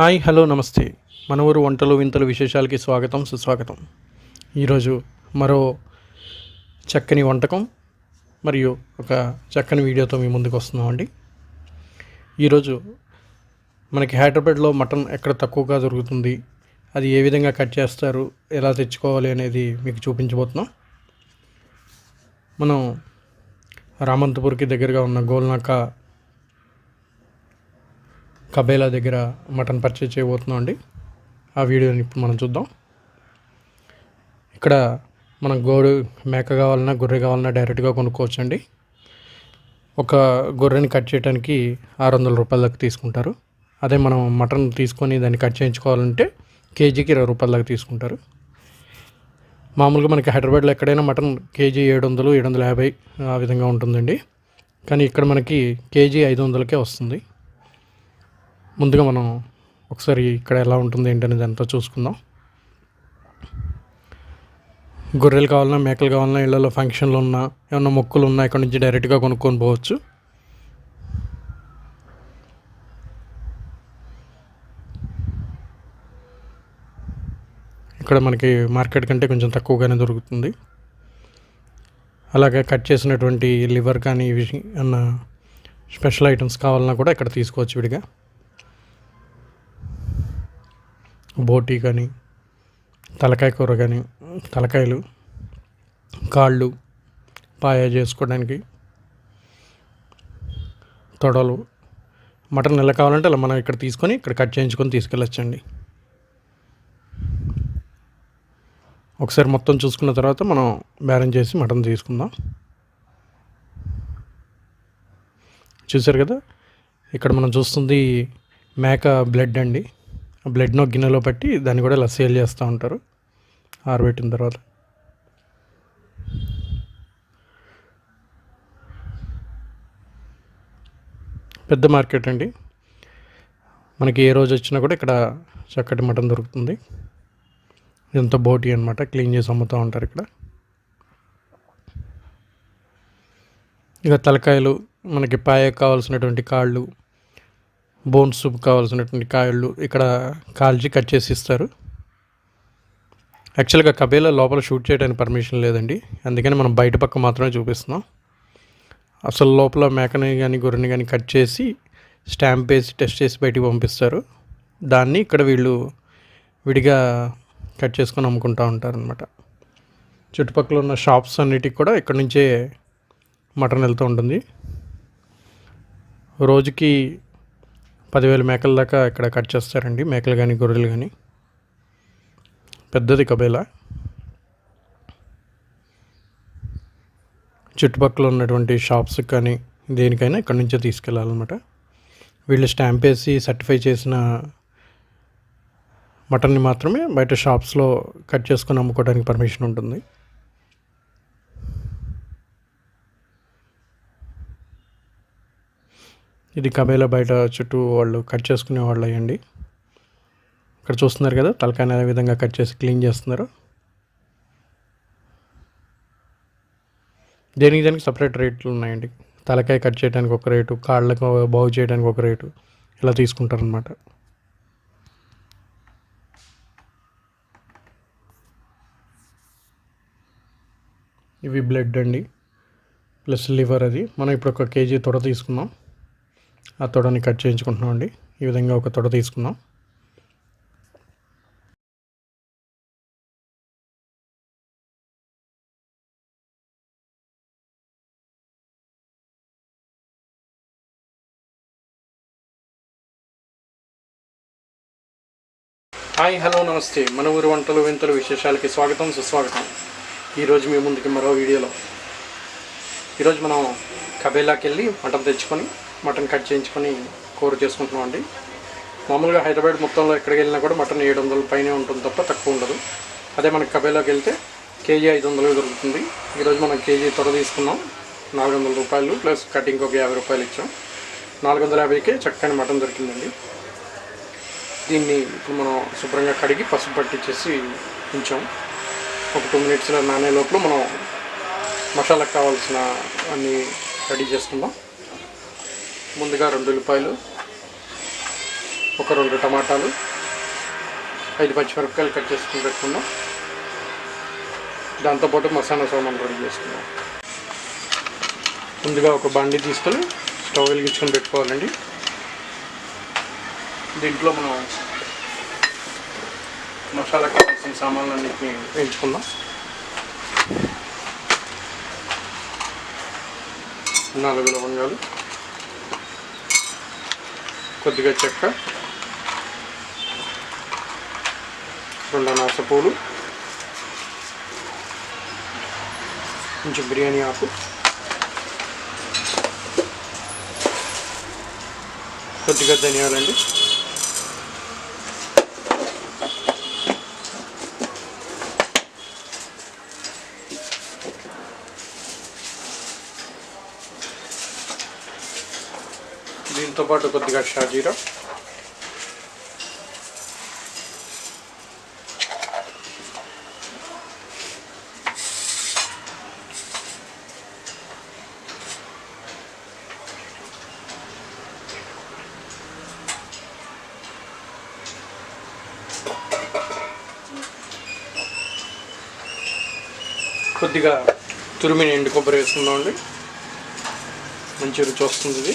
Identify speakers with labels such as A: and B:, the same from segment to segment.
A: Hi hello నమస్తే. మన ఊరు వంటలు వింతలు విశేషాలకి స్వాగతం సుస్వాగతం. ఈరోజు మరో చక్కని వంటకం మరియు ఒక చక్కని వీడియోతో మీ ముందుకు వస్తున్నామండి. ఈరోజు మనకి హైదరాబాద్లో మటన్ ఎక్కడ తక్కువగా దొరుకుతుంది అది ఏ విధంగా కట్ చేస్తారు ఎలా తెచ్చుకోవాలి అనేది మీకు చూపించబోతున్నాం. మనం రామంతపూర్కి దగ్గరగా ఉన్న గోల్నాక కబేలా దగ్గర మటన్ పర్చేజ్ చేయబోతున్నాం అండి. ఆ వీడియోని ఇప్పుడు మనం చూద్దాం. ఇక్కడ మనం గోడు మేక కావాలన్నా గొర్రె కావాలన్నా డైరెక్ట్గా కొనుక్కోవచ్చు అండి ఒక గొర్రెని కట్ చేయడానికి ఆరు వందల రూపాయల దాకా తీసుకుంటారు. అదే మనం మటన్ తీసుకొని దాన్ని కట్ చేయించుకోవాలంటే కేజీకి ఇరవై రూపాయల దాకా తీసుకుంటారు. మామూలుగా మనకి హైదరాబాద్లో ఎక్కడైనా మటన్ కేజీ ఏడు వందలు ఏడు వందల యాభై ఆ విధంగా ఉంటుందండి. కానీ ఇక్కడ మనకి కేజీ ఐదు వందలకే వస్తుంది. ముందుగా మనం ఒకసారి ఇక్కడ ఎలా ఉంటుంది ఏంటనేది అంతా చూసుకుందాం. గొర్రెలు కావాలన్నా మేకలు కావాలన్నా ఇళ్ళలో ఫంక్షన్లు ఉన్నా ఏమన్నా మొక్కులు ఉన్నా ఇక్కడ నుంచి డైరెక్ట్గా కొనుక్కొని పోవచ్చు. ఇక్కడ మనకి మార్కెట్ కంటే కొంచెం తక్కువగానే దొరుకుతుంది. అలాగే కట్ చేసినటువంటి లివర్ కానీ ఇవి అన్న స్పెషల్ ఐటమ్స్ కావాలన్నా కూడా ఇక్కడ తీసుకోవచ్చు విడిగా. బోటి కానీ తలకాయ కూర కానీ తలకాయలు కాళ్ళు పాయ చేసుకోవడానికి తొడలు మటన్ ఎలా కావాలంటే అలా మనం ఇక్కడ తీసుకొని ఇక్కడ కట్ చేయించుకొని తీసుకెళ్ళొచ్చండి. ఒకసారి మొత్తం చూసుకున్న తర్వాత మనం బేరం చేసి మటన్ తీసుకుందాం. చూసారు కదా? ఇక్కడ మనం చూస్తుంది మేక బ్లడ్ అండి. బ్లడ్ను గిన్నెలో పట్టి దాన్ని కూడా ఇలా సేల్ చేస్తూ ఉంటారు. ఆరబెట్టిన తర్వాత. పెద్ద మార్కెట్ అండి. మనకి ఏ రోజు వచ్చినా కూడా ఇక్కడ చక్కటి మటన్ దొరుకుతుంది. ఇదంతా బోటి అనమాట క్లీన్ చేసి అమ్ముతూ ఉంటారు ఇక్కడ. ఇక తలకాయలు మనకి పాయ కావాల్సినటువంటి కాళ్ళు బోన్ సూప్ కావాల్సినటువంటి కాయలు ఇక్కడ కాల్చి కట్ చేసి ఇస్తారు. యాక్చువల్గా కబేలా లోపల షూట్ చేయడానికి పర్మిషన్ లేదండి. అందుకని మనం బయట పక్క మాత్రమే చూపిస్తున్నాం. అసలు లోపల మేకని కానీ గొర్రెని కానీ కట్ చేసి స్టాంప్ వేసి టెస్ట్ చేసి బయటికి పంపిస్తారు. దాన్ని ఇక్కడ వీళ్ళు విడిగా కట్ చేసుకొని అమ్ముకుంటూ ఉంటారనమాట చుట్టుపక్కల ఉన్న షాప్స్ అన్నిటికి కూడా ఇక్కడ నుంచే మటన్ వెళ్తూ ఉంటుంది. రోజుకి పదివేల మేకల దాకా ఇక్కడ కట్ చేస్తారండి. మేకలు కానీ గొర్రెలు కానీ పెద్దది కబేలా. చుట్టుపక్కల ఉన్నటువంటి షాప్స్ కానీ దేనికైనా ఇక్కడ నుంచే తీసుకెళ్ళాలన్నమాట వీళ్ళు స్టాంప్ వేసి సర్టిఫై చేసిన మటన్ని మాత్రమే బయట షాప్స్లో కట్ చేసుకొని అమ్ముకోవడానికి పర్మిషన్ ఉంటుంది. ఇది కబేలా బయట చుట్టూ వాళ్ళు కట్ చేసుకునే వాళ్ళు అయ్యండి. ఇక్కడ చూస్తున్నారు కదా తలకాయని అదే విధంగా కట్ చేసి క్లీన్ చేస్తున్నారు. దేనికి దానికి సపరేట్ రేట్లు ఉన్నాయండి? తలకాయ కట్ చేయడానికి ఒక రేటు కాళ్ళకు బాగు చేయడానికి ఒక రేటు ఇలా తీసుకుంటారనమాట ఇవి బ్లడ్ అండి ప్లస్ లివర్ అది. మనం ఇప్పుడు ఒక కేజీ తొడ తీసుకున్నాం ఆ తొడని కట్ చేయించుకుంటున్నాం అండి. ఈ విధంగా ఒక తొడ తీసుకున్నాం హాయ్ హలో నమస్తే. మన ఊరి వంటలు వింతలు విశేషాలకి స్వాగతం సుస్వాగతం. ఈరోజు మీ ముందుకి మరో వీడియోలో. ఈరోజు మనం కబేలాకి వెళ్ళి మటన్ తెచ్చుకొని మటన్ కట్ చేయించుకొని కూర చేసుకుంటున్నాం అండి మామూలుగా హైదరాబాద్ మొత్తంలో ఎక్కడికి వెళ్ళినా కూడా మటన్ ఏడు వందల పైనే ఉంటుంది తప్ప తక్కువ ఉండదు. అదే మనకి కబేలోకి వెళ్తే కేజీ ఐదు వందలు దొరుకుతుంది. ఈరోజు మనం కేజీ త్వర తీసుకున్నాం. నాలుగు వందల రూపాయలు ప్లస్ కటింగ్ ఒక యాభై రూపాయలు ఇచ్చాం. నాలుగు వందల యాభైకే చక్కని మటన్ దొరికిందండి. దీన్ని ఇప్పుడు మనం శుభ్రంగా కడిగి పసుపు పట్టించేసి ఉంచాం. ఒక టూ మినిట్స్లో నానే లోపల మనం మసాలాకు కావాల్సిన అన్నీ రెడీ చేసుకుందాం. ముందుగా రెండు ఉల్లిపాయలు ఒక రెండు టమాటాలు ఐదు పచ్చిమిరపకాయలు కట్ చేసుకుని పెట్టుకున్నాం. దాంతోపాటు మసాలా సామాన్ రెడీ చేసుకున్నాం. ముందుగా ఒక బండి తీసుకొని స్టవ్ వెలిగించుకొని పెట్టుకోవాలండి. దీంట్లో మనం మసాలా కావాల్సిన సామాన్లన్నింటినీ వేయించుకుందాం. నాలుగు లవంగాలు కొద్దిగా చెక్క రెండు అనాస పూలు కొంచెం బిర్యానీ ఆకు కొద్దిగా ధనియాలండి. దీంతో పాటు కొద్దిగా షాజీరా. కొద్దిగా తురిమిని ఎండు కొబ్బరి వేసుకుందామండి. మంచి రుచి వస్తుంది ఇది.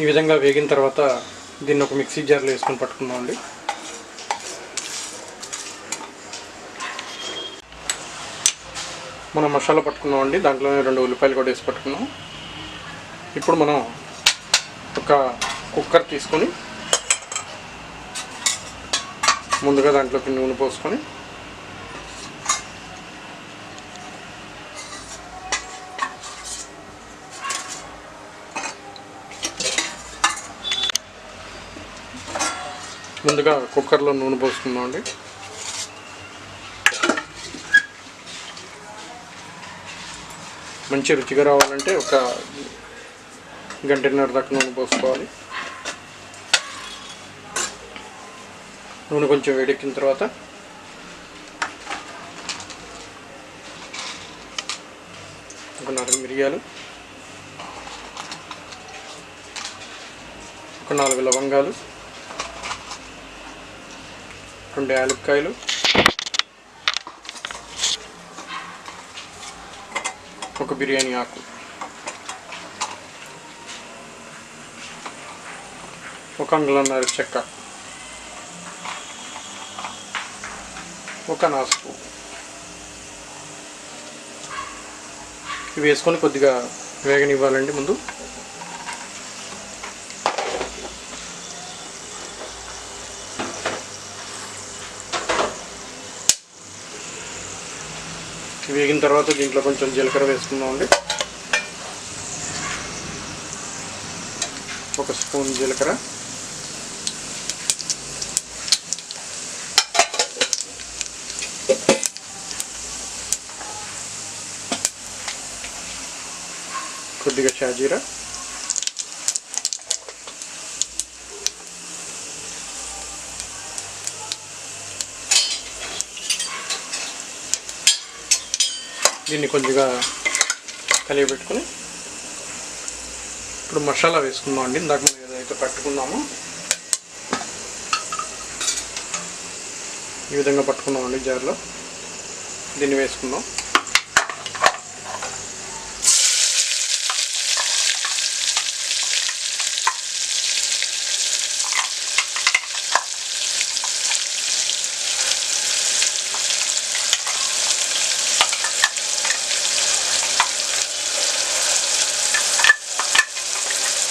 A: ఈ విధంగా వేగిన తర్వాత దీన్ని ఒక మిక్సీ జార్లో వేసుకొని పట్టుకుందామండి. మనం మసాలా పట్టుకున్నామండి. దాంట్లోనే రెండు ఉల్లిపాయలు కూడా వేసి పట్టుకున్నాం. ఇప్పుడు మనం ఒక కుక్కర్ తీసుకొని ముందుగా దాంట్లోకి నూనె పోసుకొని ముందుగా కుక్కర్లో నూనె పోసుకుందాం అండి మంచి రుచిగా రావాలంటే ఒక గంటన్నర దాకా నూనె పోసుకోవాలి. నూనె కొంచెం వేడెక్కిన తర్వాత ఒక నాలుగు మిరియాలు ఒక నాలుగు లవంగాలు రెండు యాలక్కాయలు. ఒక బిర్యానీ ఆకు. ఒక అంగుళన్నర చెక్క. ఒక నాసుపు ఇవి వేసుకొని కొద్దిగా వేగనివ్వాలండి ముందు. వేగిన తర్వాత దీంట్లో కొంచెం జీలకర్ర వేసుకుందామండి. ఒక స్పూన్ జీలకర్ర. కొద్దిగా షాజీరా. దీన్ని కొద్దిగా కలియబెట్టుకుని ఇప్పుడు మసాలా వేసుకుందాం అండి. ఇందాక మనం ఏదైతే పట్టుకున్నామో ఈ విధంగా పట్టుకున్నామండి జార్లో. దీన్ని వేసుకుందాం.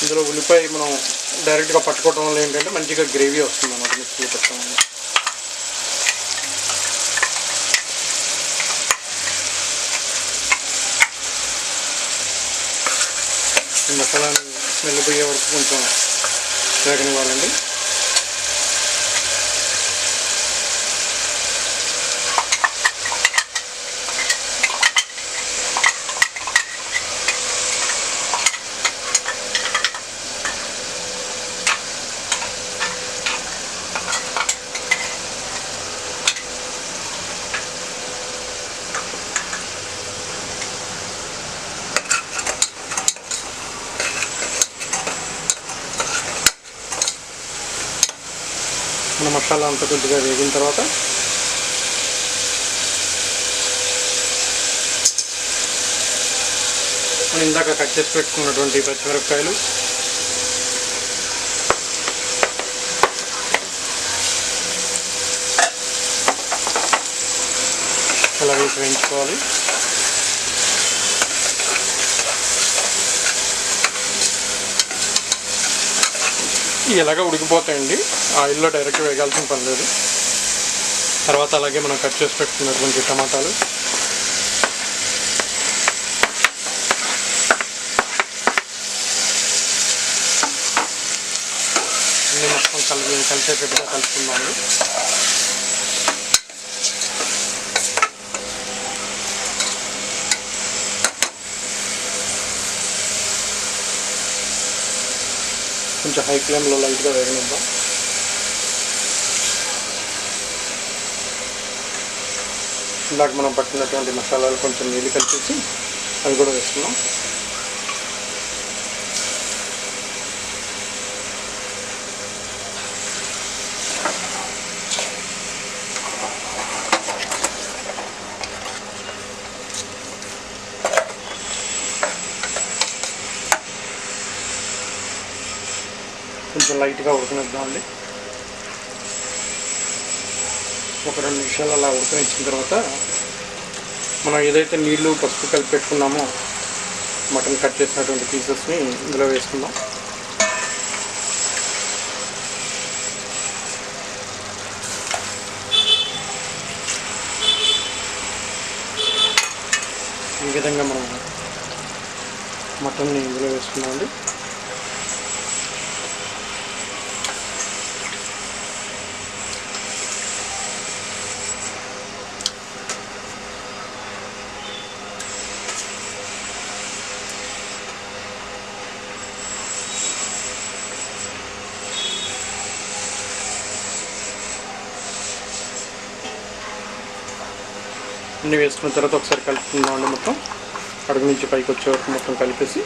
A: ఇందులో ఉల్లిపాయ మనం డైరెక్ట్గా పట్టుకోవడం వల్ల ఏంటంటే మంచిగా గ్రేవీ వస్తుంది అన్నమాట మిక్సీలో పెట్టడం వల్ల ఈ మసాలాని వరకు కొంచెం వేగనివ్వాలండి. మసాలా అంతా కొద్దిగా వేగిన తర్వాత మనం ఇందాక కట్ చేసి పెట్టుకున్నటువంటి పచ్చిమిరపకాయలు. అలా వేసి వేయించుకోవాలి. ఇలాగ ఉడికిపోతాయండి? ఆయిల్లో డైరెక్ట్ వేగాల్సిన పని లేదు. తర్వాత అలాగే మనం కట్ చేసి పెట్టుకున్నటువంటి టమాటాలు. అన్నీ మొత్తం కలిపి కలిసేటట్టుగా కలుపుకున్నాము కొంచెం హై ఫ్లేమ్లో లైట్గా వేగనిద్దాం. ఇందాక మనం పట్టినటువంటి మసాలాలు కొంచెం నీళ్ళు కలిపేసి అవి కూడా వేసుకున్నాం లైట్గా ఉడకనిద్దామండి. ఒక రెండు నిమిషాలు అలా ఉడకనిచ్చిన తర్వాత మనం ఏదైతే నీళ్ళు పసుపు కలిపి పెట్టుకున్నామో మటన్ కట్ చేసినటువంటి పీసెస్ని ఇందులో వేసుకుందాం. ఈ విధంగా మనం మటన్ని ఇందులో వేసుకున్నామండి అన్నీ వేసుకున్న తర్వాత ఒకసారి కలుపుకుందామండి మొత్తం. అడుగు నుంచి పైకి వచ్చే వరకు మొత్తం కలిపేసి.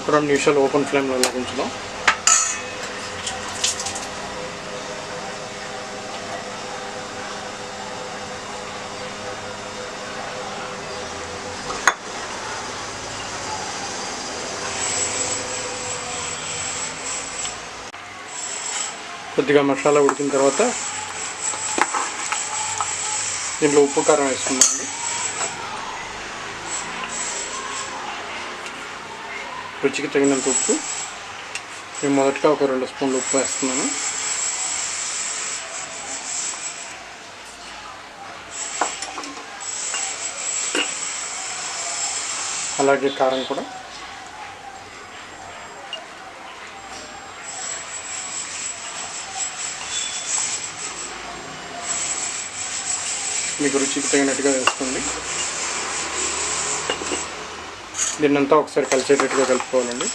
A: ఒక రెండు నిమిషాలు ఓపెన్ ఫ్లేమ్లో అలా ఉంచుదాం. కొద్దిగా మసాలా ఉడికిన తర్వాత దీంట్లో ఉప్పు కారం వేసుకుందామండి రుచికి తగినంత ఉప్పు. నేను మొదటగా ఒక రెండు స్పూన్లు ఉప్పు వేస్తున్నాను. అలాగే కారం కూడా మీకు రుచికి తగినట్టుగా వేసుకోండి. దీన్నంతా ఒకసారి కలిసేటట్టుగా కలుపుకోవాలండి.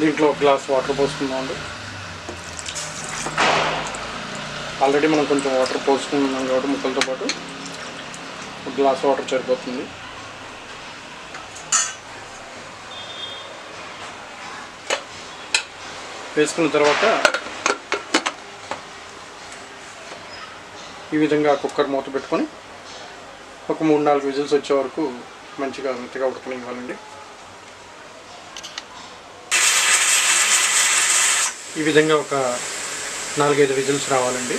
A: దీంట్లో ఒక గ్లాస్ వాటర్ పోసుకుందామండి. ఆల్రెడీ మనం కొంచెం వాటర్ పోసుకున్నాం కాబట్టి ముక్కలతో పాటు ఒక గ్లాస్ వాటర్ సరిపోతుంది. వేసుకున్న తర్వాత ఈ విధంగా కుక్కర్ మూత పెట్టుకొని ఒక మూడు నాలుగు విజిల్స్ వచ్చే వరకు మంచిగా మెత్తగా ఉడకనివ్వాలండి. ఈ విధంగా ఒక నాలుగైదు విజిల్స్ రావాలండి.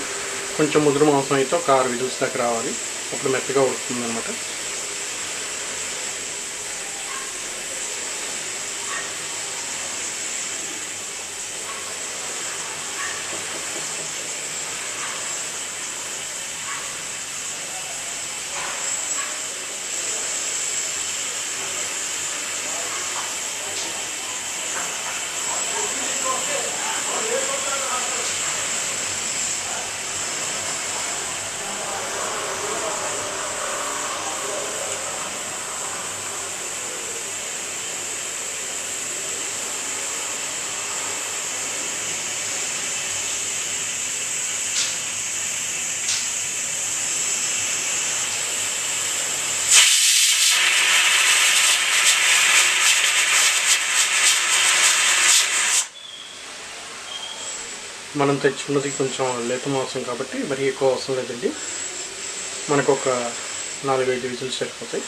A: కొంచెం ముదురు మాంసం అయితే ఒక ఆరు విజిల్స్ దాకా రావాలి. అప్పుడు మెత్తగా ఉడుకుతుంది అనమాట మనం తెచ్చుకున్నది కొంచెం లేత మాంసం కాబట్టి మరీ ఎక్కువ అవసరం లేదండి. మనకు ఒక నాలుగైదు విజులు సరిపోతాయి.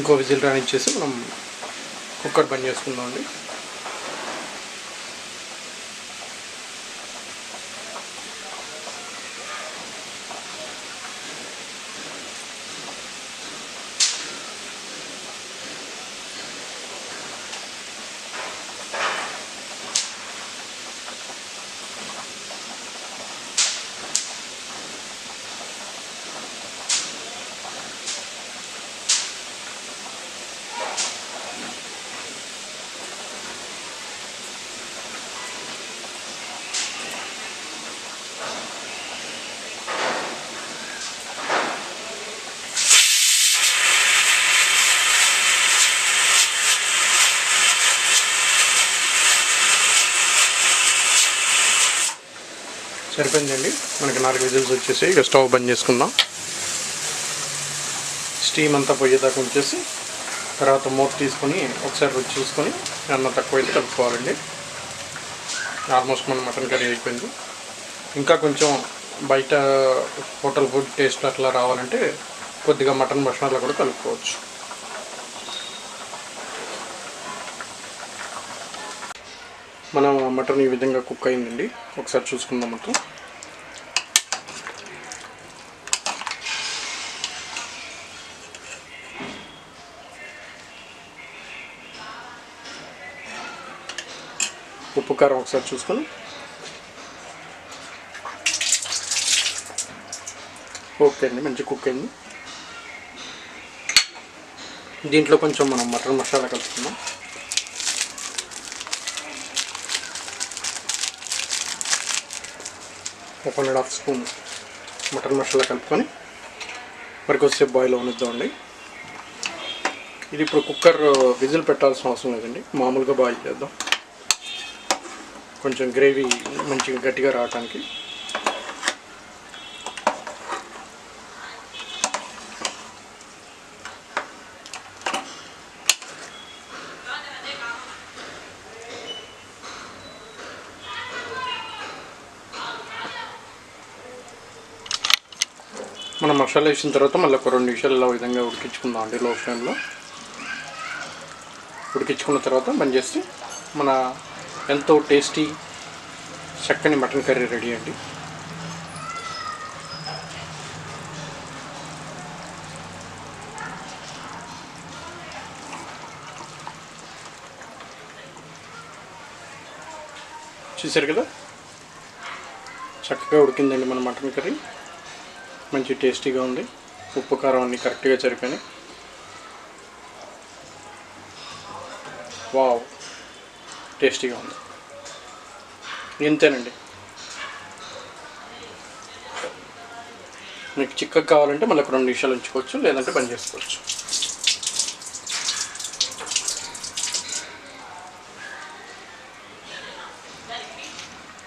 A: ఇంకో విజిల్ రానిచ్చేసి మనం కుక్కర్ బంద్ చేసుకుందాం అండి సరిపోయిందండి. మనకి నాలుగు విజిల్స్ వచ్చేసి ఇక స్టవ్ బంద్ చేసుకుందాం. స్టీమ్ అంతా పోయేదాకా ఉంచేసి తర్వాత మూత తీసుకొని ఒకసారి రుచి చూసుకొని అన్న తక్కువ అయితే కలుపుకోవాలండి. ఆల్మోస్ట్ మన మటన్ కర్రీ అయిపోయింది. ఇంకా కొంచెం బయట హోటల్ ఫుడ్ టేస్ట్ అట్లా రావాలంటే కొద్దిగా మటన్ మసాలా కూడా కలుపుకోవచ్చు. మన మటన్ ఈ విధంగా కుక్ అయిందండి. ఒకసారి చూసుకుందాం మొత్తం ఉప్పు కారం ఒకసారి చూసుకొని. ఓకే అండి మంచి కుక్ అయింది. దీంట్లో కొంచెం మనం మటన్ మసాలా కలుపుకుందాం. ఒక one and half spoon mutton masala కలుపుకొని మరి కొద్దిసేపు బాయిల్ అవనిద్దామండి. ఇది ఇప్పుడు కుక్కర్ uh, విజిల్ పెట్టాల్సిన అవసరం లేదండి. మామూలుగా బాయిల్ చేద్దాం. కొంచెం గ్రేవీ మంచిగా గట్టిగా రావడానికి మసాలా వేసిన తర్వాత మళ్ళీ ఒక రెండు నిమిషాలు ఇలా విధంగా ఉడికించుకుందాం అండి లో. ఫ్లేమ్లో ఉడికించుకున్న తర్వాత బంద్ చేస్తే మన ఎంతో టేస్టీ చక్కని మటన్ కర్రీ రెడీ అండి. చూసారు కదా? చక్కగా ఉడికిందండి మన మటన్ కర్రీ. మంచి టేస్టీగా ఉంది. ఉప్పు కారం అన్నీ కరెక్ట్గా సరిపోయి వావ్. టేస్టీగా ఉంది. ఇంతేనండి. మీకు చిక్కగా కావాలంటే మళ్ళీ ఒక రెండు నిమిషాలు ఉంచుకోవచ్చు లేదంటే పని చేసుకోవచ్చు.